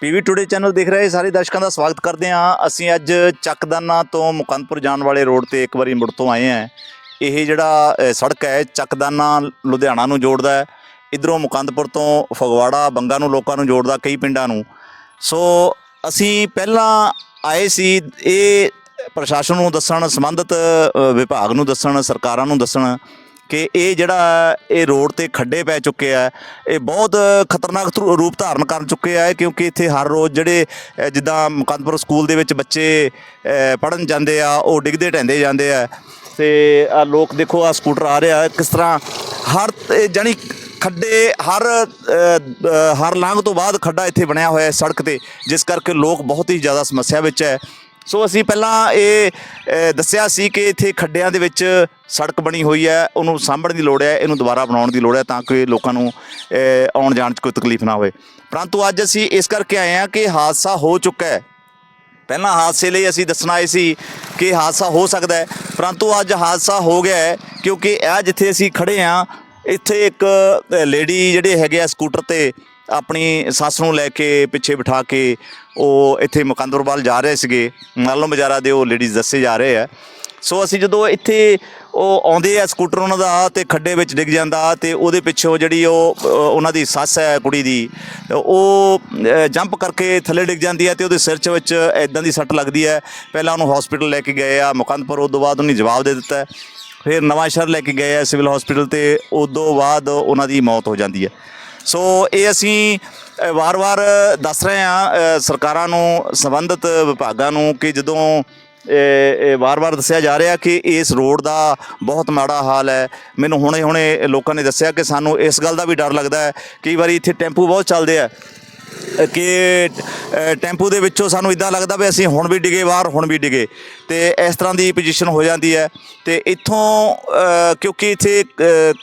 PV today channel ਦੇਖ ਰਹੇ ਸਾਰੇ ਦਰਸ਼ਕਾਂ ਦਾ ਸਵਾਗਤ ਕਰਦੇ ਹਾਂ। ਅਸੀਂ ਅੱਜ ਚੱਕਦਾਨਾ ਤੋਂ ਮੁਕੰਦਪੁਰ ਜਾਣ ਵਾਲੇ ਰੋਡ ਤੇ ਇੱਕ ਵਾਰੀ ਮੁੜ ਤੋਂ ਆਏ ਹਾਂ। ਇਹ ਜਿਹੜਾ ਸੜਕ ਹੈ, ਚੱਕਦਾਨਾ ਲੁਧਿਆਣਾ ਨੂੰ ਜੋੜਦਾ ਹੈ। ਇਧਰੋਂ ਮੁਕੰਦਪੁਰ ਤੋਂ ਫਗਵਾੜਾ, ਬੰਗਾ ਨੂੰ ਲੋਕਾਂ ਨੂੰ ਜੋੜਦਾ, ਕਈ ਪਿੰਡਾਂ ਨੂੰ। ਸੋ, ਅਸੀਂ ਪਹਿਲਾਂ ਆਏ ਸੀ, ਇਹ ਪ੍ਰਸ਼ਾਸਨ ਨੂੰ ਦੱਸਣ, ਸੰਬੰਧਿਤ ਵਿਭਾਗ ਨੂੰ ਦੱਸਣ, ਸਰਕਾਰਾਂ ਨੂੰ ਦੱਸਣ। ਕਿ ਇਹ ਜਿਹੜਾ ਇਹ ਰੋਡ ਤੇ ਖੱਡੇ ਪੈ ਚੁੱਕੇ ਆ, ਇਹ ਬਹੁਤ ਖਤਰਨਾਕ ਥਰੂ- ਰੂਪ ਧਾਰਨ ਕਰ ਚੁੱਕੇ ਆ ਕਿਉਂਕਿ ਇੱਥੇ ਹਰ ਰੋਜ਼ ਜਿਹੜੇ ਜਿੱਦਾਂ ਮੁਕੰਦਪੁਰ ਸਕੂਲ ਦੇ ਵਿੱਚ ਬੱਚੇ ਪੜਨ ਜਾਂਦੇ ਆ, ਉਹ ਡਿੱਗਦੇ ਢਹਿੰਦੇ ਜਾਂਦੇ ਆ ਤੇ ਆ ਲੋਕ ਦੇਖੋ ਆ ਸਕੂਟਰ ਆ ਰਿਹਾ, ਕਿਸ ਤਰ੍ਹਾਂ ਹਰ ਇਹ ਜਾਣੀ ਖੱਡੇ ਹਰ ਹਰ ਲਾਂਘ ਤੋਂ ਬਾਅਦ ਖੱਡਾ ਇੱਥੇ ਬਣਿਆ ਹੋਇਆ ਹੈ ਸੜਕ ਤੇ, ਜਿਸ ਕਰਕੇ ਲੋਕ ਬਹੁਤ ਹੀ ਜ਼ਿਆਦਾ ਸਮੱਸਿਆ ਵਿੱਚ ਹੈ। ਸੋ ਅਸੀਂ ਪਹਿਲਾਂ ਇਹ ਅ, ਦੱਸਿਆ ਸੀ ਕਿ ਇੱਥੇ ਖੱਡਿਆਂ ਦੇ ਵਿੱਚ ਸੜਕ ਬਣੀ ਹੋਈ ਹੈ ਉਹਨੂੰ ਸਾਂਭਣ ਦੀ ਲੋੜ ਹੈ ਇਹਨੂੰ ਦੁਬਾਰਾ ਬਣਾਉਣ ਦੀ ਲੋੜ ਹੈ ਤਾਂ ਕਿ ਲੋਕਾਂ ਨੂੰ ਅ, ਆਉਣ ਜਾਣ 'ਚ ਕੋਈ ਤਕਲੀਫ ਨਾ ਹੋਵੇ। ਪਰੰਤੂ ਅੱਜ ਅਸੀਂ ਇਸ ਕਰਕੇ ਆਏ ਹਾਂ ਕਿ ਹਾਦਸਾ ਹੋ ਚੁੱਕਾ ਹੈ। ਪਹਿਲਾਂ ਹਾਦਸੇ ਲਈ ਅਸੀਂ ਦੱਸਣਾ ਆਏ ਸੀ ਕਿ ਹਾਦਸਾ ਹੋ ਸਕਦਾ ਹੈ ਪਰੰਤੂ ਅੱਜ ਹਾਦਸਾ ਹੋ ਗਿਆ ਹੈ ਕਿਉਂਕਿ ਇਹ ਜਿੱਥੇ ਅਸੀਂ ਖੜੇ ਹਾਂ ਇੱਥੇ ਇੱਕ ਲੇਡੀ ਜਿਹੜੇ ਹੈਗੇ ਆ ਸਕੂਟਰ ਤੇ ਆਪਣੀ ਸੱਸ ਨੂੰ ਲੈ ਕੇ ਪਿੱਛੇ ਬਿਠਾ ਕੇ ਉਹ ਇੱਥੇ ਮੁਕੰਦਪੁਰ ਵੱਲ ਜਾ ਰਹੇ ਸੀਗੇ। ਮਾਲਮ ਬਜ਼ਾਰਾ ਦੇ ਉਹ ਲੇਡੀਜ਼ ਦੱਸੇ ਜਾ ਰਹੇ ਆ। ਸੋ ਅਸੀਂ ਜਦੋਂ ਇੱਥੇ ਉਹ ਆਉਂਦੇ ਆ ਸਕੂਟਰ ਉਹਨਾਂ ਦਾ ਤੇ ਖੱਡੇ ਵਿੱਚ ਡਿੱਗ ਜਾਂਦਾ ਤੇ ਉਹਦੇ ਪਿੱਛੋਂ ਜਿਹੜੀ ਉਹ ਉਹਨਾਂ ਦੀ ਸੱਸ ਹੈ, ਕੁੜੀ ਦੀ, ਉਹ ਜੰਪ ਕਰਕੇ ਥੱਲੇ ਡਿੱਗ ਜਾਂਦੀ ਹੈ ਤੇ ਉਹਦੇ ਸਿਰ 'ਚ ਵਿੱਚ ਇਦਾਂ ਦੀ ਸੱਟ ਲੱਗਦੀ ਹੈ। ਪਹਿਲਾਂ ਉਹਨੂੰ ਹਸਪੀਟਲ ਲੈ ਕੇ ਗਏ ਆ, ਮੁਕੰਦਪੁਰ ਉਸ ਤੋਂ ਬਾਅਦ ਉਹਨੇ ਜਵਾਬ ਦੇ ਦਿੱਤਾ। ਫਿਰ ਨਵਾਂ ਸ਼ਹਿਰ ਲੈ ਕੇ ਗਏ ਆ ਸਿਵਲ ਹਸਪੀਟਲ ਤੇ ਉਸ ਤੋਂ ਬਾਅਦ ਉਹਨਾਂ ਦੀ ਮੌਤ ਹੋ ਜਾਂਦੀ ਹੈ। ਸੋ ਇਹ ਅਸੀਂ ਵਾਰ-ਵਾਰ ਦੱਸ ਰਹੇ ਹਾਂ ਸਰਕਾਰਾਂ ਨੂੰ, ਸੰਬੰਧਿਤ ਵਿਭਾਗਾਂ ਨੂੰ ਕਿ ਜਦੋਂ ਇਹ ਵਾਰ-ਵਾਰ ਦੱਸਿਆ ਜਾ ਰਿਹਾ ਕਿ ਇਸ ਰੋਡ ਦਾ ਬਹੁਤ ਮਾੜਾ ਹਾਲ ਹੈ। ਮੈਨੂੰ ਹੁਣੇ-ਹੁਣੇ ਲੋਕਾਂ ਨੇ ਦੱਸਿਆ ਕਿ ਸਾਨੂੰ ਇਸ ਗੱਲ ਦਾ ਵੀ ਡਰ ਲੱਗਦਾ ਹੈ। ਕਈ ਵਾਰੀ ਇੱਥੇ ਟੈਂਪੂ ਬਹੁਤ ਚੱਲਦੇ ਆ। ਕਿ ਟੈਂਪੂ ਦੇ ਵਿੱਚੋਂ ਸਾਨੂੰ ਇਦਾਂ ਲੱਗਦਾ ਵੀ ਅਸੀਂ ਹੁਣ ਵੀ ਡਿਗੇ, ਬਾਹਰ ਹੁਣ ਵੀ ਡਿਗੇ। ਤੇ ਇਸ ਤਰ੍ਹਾਂ ਦੀ ਪੋਜੀਸ਼ਨ ਹੋ ਜਾਂਦੀ ਹੈ। ਤੇ ਇੱਥੋਂ ਕਿਉਂਕਿ ਇੱਥੇ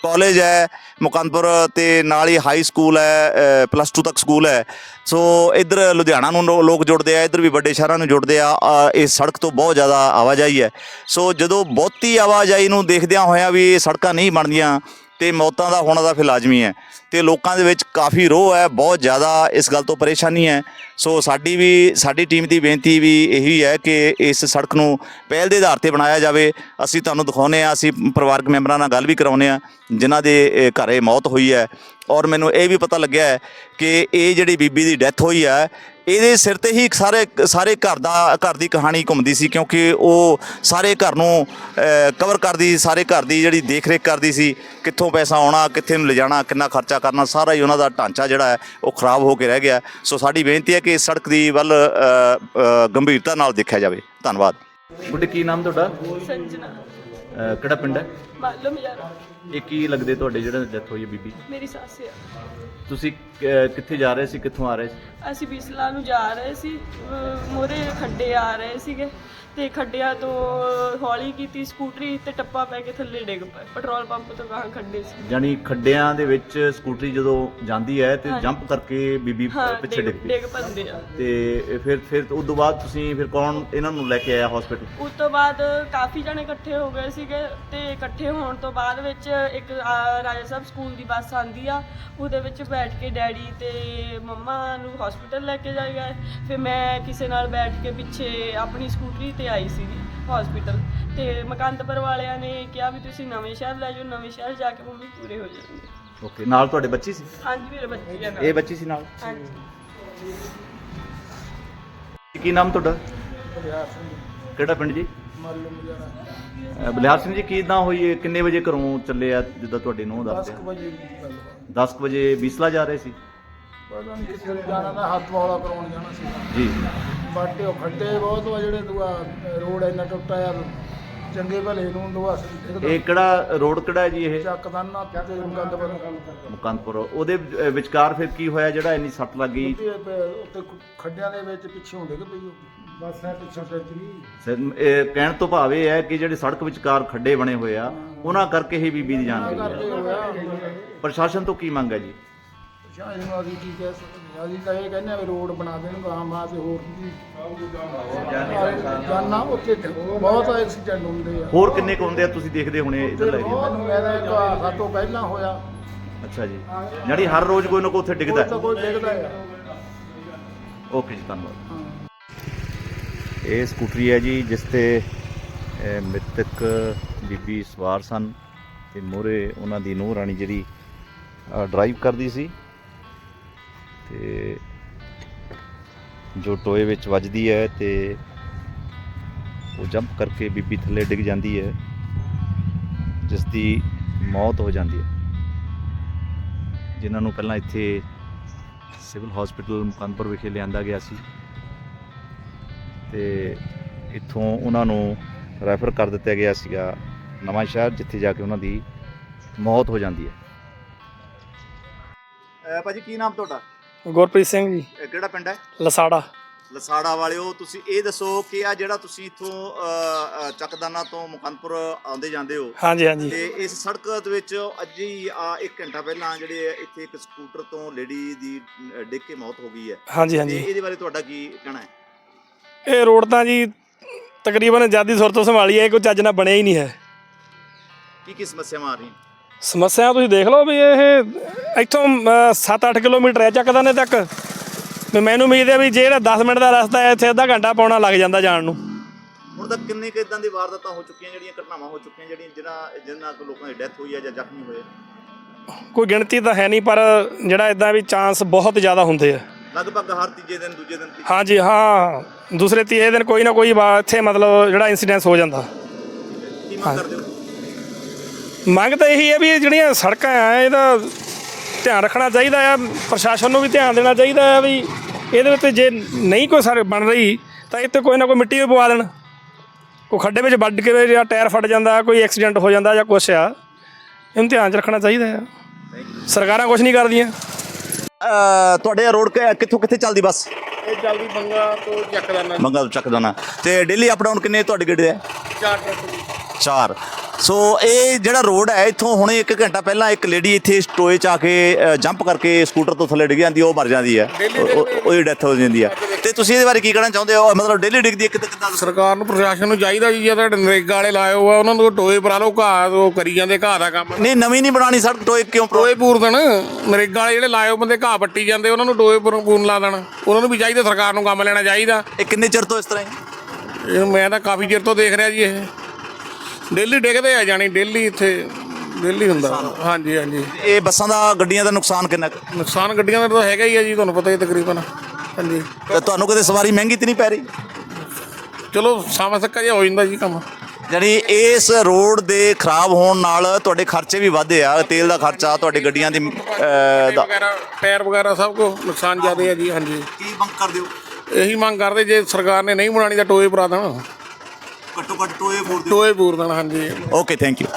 ਕਾਲਜ ਹੈ, ਮੁਕੰਦਪੁਰ ਤੇ ਨਾਲ ਹੀ ਹਾਈ ਸਕੂਲ ਹੈ ਪਲੱਸ 2 ਤੱਕ ਸਕੂਲ ਹੈ। ਸੋ ਇੱਧਰ ਲੁਧਿਆਣਾ ਨੂੰ ਲੋ- ਲੋਕ ਜੁੜਦੇ ਆ, ਇੱਧਰ ਵੀ ਵੱਡੇ ਸ਼ਹਿਰਾਂ ਨੂੰ ਜੁੜਦੇ ਆ ਇਹ ਸੜਕ ਤੋਂ ਬਹੁਤ ਜ਼ਿਆਦਾ ਆਵਾਜਾਈ ਹੈ। ਸੋ ਜਦੋਂ ਬਹੁਤੀ ਆਵਾਜਾਈ ਨੂੰ ਦੇਖਦਿਆਂ ਹੋਇਆ ਵੀ ਇਹ ਸੜਕਾਂ ਨਹੀਂ ਬਣਦੀਆਂ ਤੇ ਮੌਤਾਂ ਦਾ ਹੋਣਾ ਦਾ ਫਿਰ ਲਾਜ਼ਮੀ ਹੈ। ਤੇ ਲੋਕਾਂ ਦੇ ਵਿੱਚ ਕਾਫੀ ਰੋਹ ਹੈ ਬਹੁਤ ਜ਼ਿਆਦਾ ਇਸ ਗੱਲ ਤੋਂ ਪਰੇਸ਼ਾਨੀ ਹੈ। ਸੋ ਸਾਡੀ ਵੀ ਸਾਡੀ ਟੀਮ ਦੀ ਬੇਨਤੀ ਵੀ ਇਹੀ ਹੈ ਕਿ ਇਸ ਸੜਕ ਨੂੰ ਪਹਿਲ ਦੇ ਆਧਾਰ ਤੇ ਬਣਾਇਆ ਜਾਵੇ। ਅਸੀਂ ਤੁਹਾਨੂੰ ਦਿਖਾਉਨੇ ਆ ਅਸੀਂ ਪਰਿਵਾਰਕ ਮੈਂਬਰਾਂ ਨਾਲ ਗੱਲ ਵੀ ਕਰਾਉਨੇ ਆ ਜਿਨ੍ਹਾਂ ਦੇ ਅ, ਘਰੇ ਮੌਤ ਹੋਈ ਹੈ। ਔਰ ਮੈਨੂੰ ਇਹ ਵੀ ਪਤਾ ਲੱਗਿਆ ਹੈ ਕਿ ਇਹ ਜਿਹੜੀ ਬੀਬੀ ਦੀ ਡੈਥ ਹੋਈ ਹੈ ਇਹਦੇ ਸਿਰ ਤੇ ਹੀ ਸਾਰੇ ਸਾਰੇ ਘਰ ਦਾ ਘਰ ਦੀ ਕਹਾਣੀ ਘੁੰਮਦੀ ਸੀ ਕਿਉਂਕਿ ਉਹ ਸਾਰੇ ਘਰ ਨੂੰ ਕਵਰ ਕਰਦੀ ਸਾਰੇ ਘਰ ਦੀ ਜਿਹੜੀ ਦੇਖ ਰੇਖ ਕਰਦੀ ਸੀ ਕਿੱਥੋਂ ਪੈਸਾ ਆਉਣਾ ਕਿੱਥੇ ਨੂੰ ਲਿਜਾਣਾ ਕਿੰਨਾ ਖਰਚਾ ਕਰਨਾ ਸਾਰਾ ਹੀ ਉਹਨਾਂ ਦਾ ਢਾਂਚਾ ਜਿਹੜਾ ਹੈ ਉਹ ਖਰਾਬ ਹੋ ਕੇ ਰਹਿ ਗਿਆ। ਸੋ ਸਾਡੀ ਬੇਨਤੀ ਹੈ ਕਿ ਇਸ ਸੜਕ ਦੀ ਵੱਲ ਗੰਭੀਰਤਾ ਨਾਲ ਦੇਖਿਆ ਜਾਵੇ। ਧੰਨਵਾਦ। ਗੁੱਡੇ ਕੀ ਨਾਮ ਤੁਹਾਡਾ? ਸੰਜਨਾ। ਕਿਹੜਾ ਪਿੰਡ ਹੈ? ਮਾਲੂਮ ਯਾਰ। ਇਹ ਕੀ ਲੱਗਦੇ ਤੁਹਾਡੇ ਜਿਹੜਾ ਡੈਥ ਹੋਈ ਹੈ ਬੀਬੀ? ਮੇਰੀ ਸੱਸ ਆ। ਤੁਸੀਂ ਕਿੱਥੇ ਜਾ ਰਹੇ ਸੀ ਕਿੱਥੋਂ ਆ ਰਹੇ ਸੀ? ਅਸੀਂ ਬਿਸਲਾ ਨੂੰ ਜਾ ਰਹੇ ਸੀ ਮੋਰੇ ਖੱਡੇ ਆ ਰਹੇ ਸੀਗੇ। ਤੇ ਖੱਡਿਆਂ ਤੋਂ ਹੌਲੀ ਕੀਤੀ ਸਕੂਟਰੀ ਤੇ ਟੱਪਾ ਪੈ ਕੇ ਥੱਲੇ ਡਿੱਗ ਪਏ। ਪੈਟਰੋਲ ਪੰਪ ਤੋਂ ਗਾਹਾਂ ਖੱਡੇ ਸੀ। ਜਾਨੀ ਖੱਡਿਆਂ ਦੇ ਵਿੱਚ ਸਕੂਟਰੀ ਜਦੋਂ ਜਾਂਦੀ ਹੈ ਤੇ। ਜੰਪ ਕਰਕੇ ਬੀਬੀ ਹਾਂ ਪਿੱਛੇ ਡਿੱਗ ਪਈ। ਡਿੱਗ ਪੈਂਦੇ ਆ। ਤੇ ਫਿਰ ਫਿਰ ਉਸ ਤੋਂ ਬਾਅਦ ਤੁਸੀਂ ਫਿਰ ਕੌਣ ਇਹਨਾਂ ਨੂੰ ਲੈ ਕੇ ਆਇਆ ਹਸਪੀਟਲ ਉਸ ਤੋਂ ਬਾਅਦ ਕਾਫੀ ਜਣੇ ਇਕੱਠੇ ਹੋ ਗਏ ਸੀਗੇ ਤੇ ਇਕੱਠੇ ਹੋਣ ਤੋਂ ਬਾਅਦ ਵਿੱਚ ਇੱਕ ਆ, ਰਾਜਾ ਸਾਹਿਬ ਸਕੂਲ ਦੀ ਬੱਸ ਆਂਦੀ ਆ। ਉਹਦੇ ਵਿੱਚ ਬੈਠ ਕੇ ਡੈਡੀ ਤੇ ਮੰਮਾ ਨੂੰ ਹਸਪੀਟਲ ਲੈ ਕੇ ਗਏ ਫਿਰ ਮੈਂ ਕਿਸੇ ਨਾਲ ਬੈਠ ਕੇ ਪਿੱਛੇ ਆਪਣੀ ਸਕੂਟਰੀ ਤੇ ਆਈ ਸੀਗੀ ਹਸਪੀਟਲ ਤੇ ਮਕੰਦਪੁਰ ਵਾਲਿਆਂ ਨੇ ਕਿਹਾ ਵੀ ਤੁਸੀਂ ਨਵੇਂ ਸ਼ਹਿਰ ਲੈ ਜਾਓ ਨਵੇਂ ਸ਼ਹਿਰ ਜਾ ਕੇ ਮੰਮੀ ਪੂਰੇ ਹੋ ਜਾਣਗੇ। ਓਕੇ ਨਾਲ ਤੁਹਾਡੇ ਬੱਚੀ ਸੀ? ਹਾਂਜੀ ਮੇਰੇ ਬੱਚੇ ਆ ਨਾਲ। ਇਹ ਬੱਚੀ ਸੀ ਨਾਲ? ਹਾਂਜੀ। ਕੀ ਨਾਮ ਤੁਹਾਡਾ? ਕਿਹੜਾ ਪਿੰਡ ਜੀ? ਅ, ਬਲਿਹਾਰ ਸਿੰਘ ਜੀ ਕੀ ਇਦਾਂ ਹੋਈ ਹੈ ਕਿੰਨੇ ਵਜੇ ਘਰੋਂ ਚੱਲੇ ਆ ਜਿੱਦਾਂ ਤੁਹਾਡੇ ਨੂੰ ਦੱਸਦੇ 10 ਵਜੇ ਦੀ ਗੱਲ ਵਾ। 10 ਵਜੇ ਬੀਸਲਾ ਜਾ ਰਹੇ ਸੀ? ਪਤਾ ਨਹੀਂ ਕਿਸੇ ਨੇ ਜਾਣਾ ਤਾਂ ਹੱਥ ਵਾਲਾ ਕਰਾਉਣ ਜਾਣਾ ਸੀ ਜੀ। ਬਾਟੇ ਉਹ ਖੱਡੇ ਬਹੁਤ ਵਾ ਜਿਹੜੇ ਦੁਆ ਰੋਡ ਇੰਨਾ ਟੁੱਟਾ ਆ ਚੰਗੇ ਭਲੇ ਨੂੰ ਦੁਆ ਇਹ ਕਿਹੜਾ ਰੋਡ ਕਿਹੜਾ ਹੈ ਜੀ ਇਹ? ਚੱਕਦਾ ਨਾ ਤੇ ਗੰਦਪੁਰ ਮੁਕੰਦਪੁਰ। ਉਹਦੇ ਅ, ਵਿਚਕਾਰ ਫਿਰ ਕੀ ਹੋਇਆ ਜਿਹੜਾ ਇੰਨੀ ਸੱਟ ਲੱਗੀ ਉੱਤੇ ਉੱਤੇ ਖੱਡਿਆਂ ਦੇ ਵਿੱਚ ਪਿੱਛੋਂ ਡਿੱਗ ਪਈ ਉਹ। ਬਸ ਹੈ ਪਿੱਛੋਂ ਟੱਚ ਗਈ। ਸਿਰ- ਇਹ ਕਹਿਣ ਤੋਂ ਭਾਵ ਇਹ ਹੈ ਕਿ ਜਿਹੜੇ ਸੜਕ ਵਿਚਕਾਰ ਖੱਡੇ ਬਣੇ ਹੋਏ ਆ ਉਹਨਾਂ ਕਰਕੇ ਹੀ ਬੀਬੀ ਦੀ ਜਾਨ ਗਈ ਕਰਕੇ ਹੈ ਹੋਇਆ। ਪ੍ਰਸ਼ਾਸਨ ਤੋਂ ਕੀ ਮੰਗ ਹੈ ਜੀ? ਸ਼ਾਇਦ ਨੂੰ ਅਸੀਂ ਕੀ ਕਹਿ ਸਕਦੇ ਹਾਂ। ਅਸੀਂ ਤਾਂ ਇਹ ਕਹਿੰਦੇ ਆ ਵੀ ਰੋਡ ਬਣਾ ਦੇਣ ਗਾਂ ਮਾਂ ਤੇ ਹੋਰ ਵੀ ਜਾਨਾ ਉੱਥੇ। ਬਹੁਤ ਐਕਸੀਡੈਂਟ ਹੁੰਦੇ ਆ। ਹੋਰ ਕਿੰਨੇ ਕੁ ਹੁੰਦੇ ਆ ਤੁਸੀਂ ਦੇਖਦੇ ਹੋਣੇ ਇਧਰ ਲੈ ਮੈਨੂੰ ਕਹਿੰਦਾ ਇੱਕ ਸਾਤੋਂ ਪਹਿਲਾਂ ਹੋਇਆ। ਅੱਛਾ ਜੀ। ਜਿਹੜੀ ਹਰ ਰੋਜ਼ ਕੋਈ ਨਾ ਕੋਈ ਉੱਥੇ ਡਿੱਗਦਾ ਉਹ ਤਾਂ ਹੈ। ਕੋਈ ਡਿੱਗਦਾ ਆ। ਓਕੇ ਜੀ ਧੰਨਵਾਦ। ਇਹ ਸਕੂਟਰੀ ਹੈ ਜੀ ਜਿਸ ਤੇ ਅਹ, ਮ੍ਰਿਤਕ ਬੀਬੀ ਸਵਾਰ ਸਨ ਤੇ ਮੋਰੇ ਉਹਨਾਂ ਦੀ ਨੂੰਹ ਰਾਣੀ ਜਿਹੜੀ ਡਰਾਈਵ ਕਰਦੀ ਸੀ। ਤੇ ਜੋ ਟੋਏ ਵਿੱਚ ਵੱਜਦੀ ਹੈ ਤੇ ਉਹ ਜੰਪ ਕਰਕੇ ਬੀਬੀ ਥੱਲੇ ਡਿੱਗ ਜਾਂਦੀ ਹੈ ਜਿਸ ਦੀ ਮੌਤ ਹੋ ਜਾਂਦੀ ਹੈ। ਜਿਨ੍ਹਾਂ ਨੂੰ ਪਹਿਲਾਂ ਇੱਥੇ ਸਿਵਲ ਹਸਪੀਟਲ ਮੁਕੰਦਪੁਰ ਵਿਖੇ ਲਿਆਂਦਾ ਗਿਆ ਸੀ ਤੇ ਇੱਥੋਂ ਉਹਨਾਂ ਨੂੰ ਰੈਫਰ ਕਰ ਦਿੱਤਾ ਗਿਆ ਸੀਗਾ ਨਵਾਂ ਸ਼ਹਿਰ ਜਿੱਥੇ ਜਾ ਕੇ ਉਹਨਾਂ ਦੀ ਮੌਤ ਹੋ ਜਾਂਦੀ ਹੈ। ਭਾਜੀ, ਕੀ ਨਾਮ ਤੁਹਾਡਾ? ਗੁਰਪ੍ਰੀਤ ਸਿੰਘ ਜੀ। ਕਿਹੜਾ ਪਿੰਡ ਹੈ? ਲਸਾੜਾ। ਲਸਾੜਾ ਵਾਲਿਓ ਤੁਸੀਂ ਇਹ ਦੱਸੋ ਕਿ ਆ ਜਿਹੜਾ ਤੁਸੀਂ ਇਥੋਂ ਚੱਕਦਾਨਾ ਤੋਂ ਮੁਕੰਦਪੁਰ ਆਉਂਦੇ ਜਾਂਦੇ ਹੋ। ਹਾਂਜੀ ਹਾਂਜੀ। ਤੇ ਇਸ ਸੜਕ ਦੇ ਵਿੱਚ ਅੱਜ ਹੀ ਆ 1 ਘੰਟਾ ਪਹਿਲਾਂ ਜਿਹੜੇ ਇੱਥੇ ਇੱਕ ਸਕੂਟਰ ਤੋਂ ਲੇਡੀ ਦੀ ਡਿੱਗ ਕੇ ਮੌਤ ਹੋ ਗਈ ਹੈ। ਹਾਂਜੀ ਹਾਂਜੀ। ਇਹਦੇ ਬਾਰੇ ਤੁਹਾਡਾ ਕੀ ਕਹਿਣਾ ਹੈ? ਇਹ ਰੋਡ ਤਾਂ ਜੀ ਤਕਰੀਬਨ ਆਜ਼ਾਦੀ ਸੁਰ ਤੋਂ ਸੰਭਾਲੀ ਹੈ ਕੋਈ ਚੱਜ ਨਾਲ ਬਣਿਆ ਹੀ ਨਹੀਂ ਹੈ। ਕੀ ਕੀ ਸਮੱਸਿਆਵਾਂ ਆ ਰਹੀਆਂ? ਸਮੱਸਿਆ ਤੁਸੀਂ ਦੇਖ ਲਓ ਵੀ ਇਹ ਇੱਥੋਂ 7-8 ਕਿਲੋਮੀਟਰ ਹੈ ਚੱਕਦਾਨੇ ਤੱਕ। ਵੀ ਮੈਨੂੰ ਉਮੀਦ ਹੈ ਵੀ ਜਿਹੜਾ 10 ਮਿੰਟ ਦਾ ਰਸਤਾ ਹੈ ਇੱਥੇ ਅੱਧਾ ਘੰਟਾ ਪਾਉਣਾ ਲੱਗ ਜਾਂਦਾ ਜਾਣ ਨੂੰ। ਹੁਣ ਤੱਕ ਕਿੰਨੇ ਕੁ ਇਦਾਂ ਦੀ ਵਾਰਦਾਤਾਂ ਹੋ ਚੁੱਕੀਆਂ ਜਿਹੜੀਆਂ ਘਟਨਾਵਾਂ ਹੋ ਚੁੱਕੀਆਂ ਜਿਹੜੀਆਂ ਜਿਨ੍ਹਾਂ ਜਿਨ੍ਹਾਂ ਕੋ ਲੋਕਾਂ ਦੀ ਡੈਥ ਹੋਈ ਹੈ ਜਾਂ ਜ਼ਖਮੀ ਹੋਏ? ਕੋਈ ਗਿਣਤੀ ਤਾਂ ਹੈ ਨਹੀਂ ਪਰ ਜਿਹੜਾ ਇਦਾਂ ਵੀ ਚਾਂਸ ਬਹੁਤ ਜ਼ਿਆਦਾ ਹੁੰਦੇ ਆ। ਲਗਭਗ ਹਰ ਤੀਜੇ ਦਿਨ ਦੂਜੇ ਦਿਨ ਤੀਜੇ ਹਾਂਜੀ ਹਾਂ। ਦੂਸਰੇ ਤੀਏ ਦਿਨ ਕੋਈ ਨਾ ਕੋਈ ਇੱਥੇ ਮਤਲਬ ਜਿਹੜਾ ਇਨਸੀਡੈਂਸ ਹੋ ਜਾਂਦਾ। ਕੀ ਮੰਗ ਕਰਦੇ ਹੋ? ਮੰਗ ਤਾਂ ਇਹੀ ਹੈ ਵੀ ਇਹ ਜਿਹੜੀਆਂ ਸੜਕਾਂ ਆ ਇਹਦਾ ਧਿਆਨ ਰੱਖਣਾ ਚਾਹੀਦਾ ਆ ਪ੍ਰਸ਼ਾਸਨ ਨੂੰ ਵੀ ਧਿਆਨ ਦੇਣਾ ਚਾਹੀਦਾ ਆ ਵੀ ਇਹਦੇ ਉੱਤੇ ਜੇ ਨਹੀਂ ਕੋਈ ਸਰ ਬਣ ਰਹੀ ਤਾਂ ਇੱਥੇ ਕੋਈ ਨਾ ਕੋਈ ਮਿੱਟੀ ਵੀ ਪਵਾ ਦੇਣ। ਕੋਈ ਖੱਡੇ ਵਿੱਚ ਵੱਢ ਕੇ ਜਾਂ ਟਾਇਰ ਫਟ ਜਾਂਦਾ ਕੋਈ ਐਕਸੀਡੈਂਟ ਹੋ ਜਾਂਦਾ ਜਾਂ ਕੁਛ ਆ ਇਹਨੂੰ ਧਿਆਨ 'ਚ ਰੱਖਣਾ ਚਾਹੀਦਾ ਆ। ਸਰਕਾਰਾਂ ਕੁਛ ਨਹੀਂ ਕਰਦੀਆਂ। ਤੁਹਾਡੇ ਰੋਡ ਕਿੱਥੋਂ ਕਿੱਥੇ ਚੱਲਦੀ ਬੱਸ? ਇਹ ਜਲਦੀ ਬੰਗਾ ਤੋਂ ਚੱਕਦਾਨਾ। ਮੰਗਾ ਤੋਂ ਚੱਕਦਾਨਾ। ਤੇ ਡੇਲੀ ਅਪ ਡਾਊਨ ਕਿੰਨੇ ਤੁਹਾਡੇ ਗੱਡੇ ਹੈ ਚਾਰ ਟਰੱਕ ਚਾਰ। ਸੋ ਇਹ ਜਿਹੜਾ ਰੋਡ ਹੈ ਇੱਥੋਂ ਹੁਣੇ 1 ਘੰਟਾ ਪਹਿਲਾਂ ਇੱਕ ਲੇਡੀ ਇੱਥੇ ਟੋਏ ਚ ਆ ਕੇ ਜੰਪ ਕਰਕੇ ਸਕੂਟਰ ਤੋਂ ਥੱਲੇ ਡਿੱਗ ਜਾਂਦੀ ਉਹ ਮਰ ਜਾਂਦੀ ਹੈ। ਉਹ- ਉਹ- ਉਹਦੀ ਡੈਥ ਹੋ ਜਾਂਦੀ ਹੈ। ਤੇ ਤੁਸੀਂ ਇਹਦੇ ਬਾਰੇ ਕੀ ਕਹਿਣਾ ਚਾਹੁੰਦੇ ਹੋ? ਮਤਲਬ ਡੇਲੀ ਡਿੱਗਦੀ ਕਿਤੇ ਕਿੱਦਾਂ? ਸਰਕਾਰ ਨੂੰ ਪ੍ਰਸ਼ਾਸਨ ਨੂੰ ਚਾਹੀਦਾ ਜੀ ਜਿਹੜਾ ਨਰੇਗਾ ਵਾਲੇ ਲਾਏ ਹੋਆ ਉਹਨਾਂ ਨੂੰ ਟੋਏ ਪਰਾ ਲਓ ਘਾਹ ਉਹ ਕਰੀ ਜਾਂਦੇ ਘਾਹ ਦਾ ਕੰਮ। ਨਹੀਂ ਨਵੀਂ ਨਹੀਂ ਬਣਾਣੀ ਸੜਕ ਟੋਏ ਕਿਉਂ ਟੋਏ ਪੂਰ ਦੇਣ ਨਰੇਗਾ ਵਾਲੇ ਜਿਹੜੇ ਲਾਏ ਹੋ ਬੰਦੇ ਘਾਹ ਪੱਟੀ ਜਾਂਦੇ ਉਹਨਾਂ ਨੂੰ ਟੋਏ ਪੂਰ ਪੂਰਨ ਲਾ ਦੇਣ। ਉਹਨਾਂ ਨੂੰ ਵੀ ਚਾਹੀਦਾ ਸਰਕਾਰ ਨੂੰ ਕੰਮ ਲੈਣਾ ਚਾਹੀਦਾ। ਇਹ ਕਿੰਨੇ ਚਿਰ ਤੋਂ ਇਸ ਤਰ੍ਹਾਂ ਹੀ? ਇਹ ਮੈਂ ਤਾਂ ਕਾਫੀ ਚਿਰ ਤੋਂ ਦੇਖ ਰਿਹਾ ਜੀ ਇਹ। ਡੇਲੀ ਡਿੱਗਦੇ ਆ ਜਾਣੀ ਡੇਲੀ ਇੱਥੇ ਡੇਲੀ ਹੁੰਦਾ। ਹਾਂਜੀ ਹਾਂਜੀ। ਇਹ ਬੱਸਾਂ ਦਾ ਗੱਡੀਆਂ ਦਾ ਨੁਕਸਾਨ ਕਿੰਨਾ ਕੁ? ਨੁਕਸਾਨ ਗੱਡੀਆਂ ਦਾ ਤਾਂ ਹੈਗਾ ਹੀ ਆ ਜੀ ਤੁਹਾਨੂੰ ਪਤਾ ਹੀ ਤਕਰੀਬਨ। ਹਾਂਜੀ। ਤੇ ਤੁਹਾਨੂੰ ਕਦੇ ਸਵਾਰੀ ਮਹਿੰਗੀ ਤੇ ਨਹੀਂ ਪੈ ਰਹੀ? ਚਲੋ ਸਾਵਾਂ ਸੱਕਾ ਜਿਹਾ ਹੋ ਜਾਂਦਾ ਜੀ ਕੰਮ। ਯਾਨੀ ਇਸ ਰੋਡ ਦੇ ਖਰਾਬ ਹੋਣ ਨਾਲ ਤੁਹਾਡੇ ਖਰਚੇ ਵੀ ਵਧੇ ਆ ਤੇਲ ਦਾ ਖਰਚਾ ਤੁਹਾਡੀ ਗੱਡੀਆਂ ਦੀ ਅਹ, ਦਾ ਵਗੈਰਾ ਟਾਇਰ ਵਗੈਰਾ ਸਭ ਕੁਝ ਨੁਕਸਾਨ ਜ਼ਿਆਦਾ ਹੈ ਜੀ ਹਾਂਜੀ। ਕੀ ਮੰਗ ਕਰਦੇ ਹੋ? ਇਹੀ ਮੰਗ ਕਰਦੇ ਜੇ ਸਰਕਾਰ ਨੇ ਨਹੀਂ ਬਣਾਣੀ ਤਾਂ ਟੋਏ ਪਰਾ ਦੇਣ। ਘੱਟੋ ਘੱਟ ਟੋਏ ਮੋੜ ਟੋਏ ਪੂਰ ਦੇਣ ਹਾਂਜੀ। Okay thank you